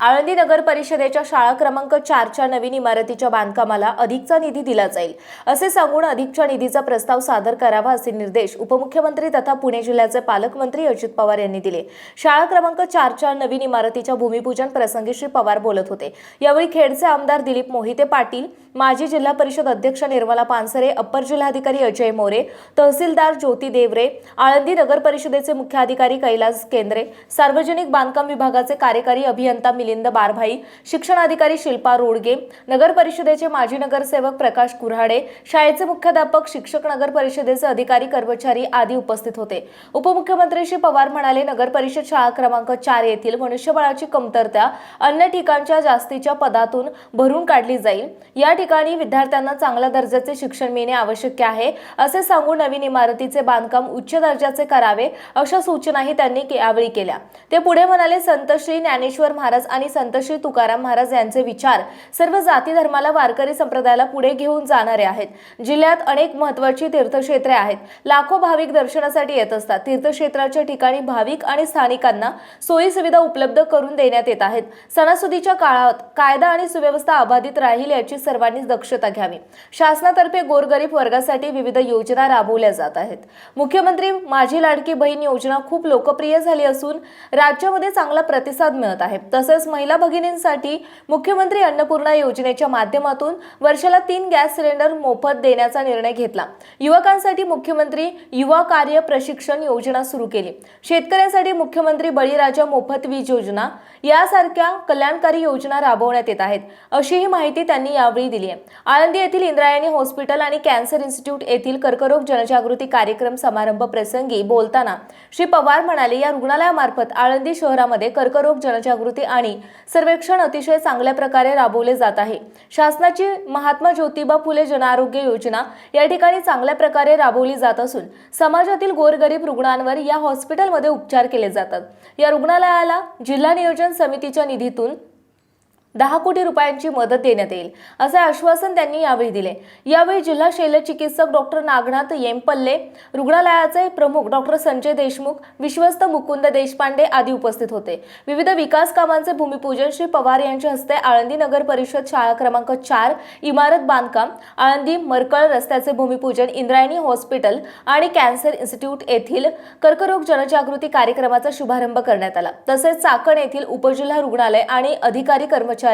आळंदी नगर परिषदेच्या शाळा क्रमांक चारच्या नवीन इमारतीच्या बांधकामाला अधिकचा निधी दिला जाईल. असे सांगून अधिकच्या निधीचा प्रस्ताव सादर करावा असे निर्देश उपमुख्यमंत्री तथा पुणे जिल्ह्याचे पालकमंत्री अजित पवार यांनी दिले. शाळा क्रमांक चारच्या नवीन इमारतीच्या भूमिपूजन प्रसंगी श्री पवार बोलत होते. यावेळी खेडचे आमदार दिलीप मोहिते पाटील माजी जिल्हा परिषद अध्यक्ष निर्मला पानसरे अप्पर जिल्हाधिकारी अजय मोरे तहसीलदार ज्योती देवरे आळंदी नगर परिषदेचे मुख्याधिकारी कैलास केंद्रे सार्वजनिक बांधकाम विभागाचे कार्यकारी अभियंता मिलिंद बारभाई शिक्षणाधिकारी शिल्पा रोडगे नगर परिषदेचे माजी नगरसेवक प्रकाश कुऱ्हाडे शाळेचे मुख्याध्यापक शिक्षक नगर परिषदेचे अधिकारी कर्मचारी आदी उपस्थित होते. उपमुख्यमंत्री श्री पवार म्हणाले नगर परिषद शाळा क्रमांक चार येथील मनुष्यबळाची कमतरता अन्य ठिकाणच्या जास्तीच्या पदातून भरून काढली जाईल. या ठिकाणी विद्यार्थ्यांना चांगल्या दर्जाचे शिक्षण मिळणे आवश्यक आहे. असे सांगून नवीन इमारतीचे बांधकाम उच्च दर्जाचे करावे अशा सूचनाही त्यांनी यावेळी केल्या. ते पुढे म्हणाले संत श्री ज्ञानेश्वर महाराज आणि संत श्री तुकाराम महाराज यांचे विचार सर्व जाती धर्माला वारकरी संप्रदायाला पुढे घेऊन जाणारे आहेत. जिल्ह्यात अनेक महत्वाची तीर्थक्षेत्रे आहेत. लाखो भाविक दर्शनासाठी येत असतात. तीर्थक्षेत्राच्या ठिकाणी भाविक आणि स्थानिकांना सोयी सुविधा उपलब्ध करून देण्यात येत आहेत. सणासुदीच्या काळात कायदा आणि सुव्यवस्था अबाधित राहील याची सर्वांनी दक्षता घ्यावी. शासनातर्फे गोरगरीब वर्गासाठी विविध योजना राबवल्या जात आहेत. मुख्यमंत्री माझी लाडकी बहीण योजना खूप लोकप्रिय झाली असून राज्यामध्ये चांगला प्रतिसाद मिळत आहे. तसेच महिला भगिनींसाठी मुख्यमंत्री अन्नपूर्णा योजनेच्या माध्यमातून वर्षाला तीन गॅस सिलेंडर मोफत देण्याचा निर्णय घेतला. युवकांसाठी मुख्यमंत्री युवा कार्य प्रशिक्षण योजना सुरू केली. शेतकऱ्यांसाठी मुख्यमंत्री बळीराजा मोफत वीज योजना यासारख्या कल्याणकारी योजना राबवण्यात येत आहेत अशीही माहिती त्यांनी यावेळी दिली आहे. आळंदी येथील इंद्रायणी हॉस्पिटल आणि कॅन्सर इन्स्टिट्यूट येथील कर्करोग जनजागृती कार्यक्रम समारंभ प्रसंगी बोलताना श्री पवार म्हणाले या रुग्णालयामार्फत आळंदी शहरामध्ये कर्करोग जनजागृती आणि सर्वेक्षण अतिशय चांगल्या प्रकारे राबवले जात आहे. शासनाची महात्मा ज्योतिबा फुले जनआरोग्य योजना या ठिकाणी चांगल्या प्रकारे राबवली जात असून समाजातील गोरगरीब रुग्णांवर या हॉस्पिटलमध्ये उपचार केले जातात. या रुग्णालयाला जिल्हा नियोजन समितीच्या निधीतून दहा कोटी रुपयांची मदत देण्यात येईल असे आश्वासन त्यांनी यावेळी दिले. यावेळी जिल्हा शल्यचिकित्सक डॉक्टर नागनाथ येमपल्ले रुग्णालयाचे प्रमुख डॉक्टर संजय देशमुख विश्वस्त मुकुंद देशपांडे आदी उपस्थित होते. विविध विकास कामांचे भूमिपूजन श्री पवार यांच्या हस्ते आळंदी नगर परिषद शाळा क्रमांक चार इमारत बांधकाम आळंदी मरकळ रस्त्याचे भूमिपूजन इंद्रायणी हॉस्पिटल आणि कॅन्सर इन्स्टिट्यूट येथील कर्करोग जनजागृती कार्यक्रमाचा शुभारंभ करण्यात आला. तसेच चाकण येथील उपजिल्हा रुग्णालय आणि अधिकारी कर्मचारी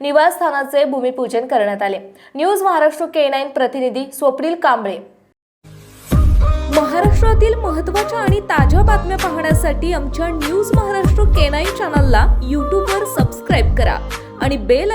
निवासस्थानाचे भूमिपूजन करण्यात आले. न्यूज महाराष्ट्र के नाईन प्रतिनिधी स्वप्नील कांबळे. महाराष्ट्रातील महत्त्वाच्या आणि ताज्या बातम्या पाहण्यासाठी आमच्या न्यूज महाराष्ट्र के नाईन चॅनलला यूट्यूबवर सबस्क्राईब करा आणि बेल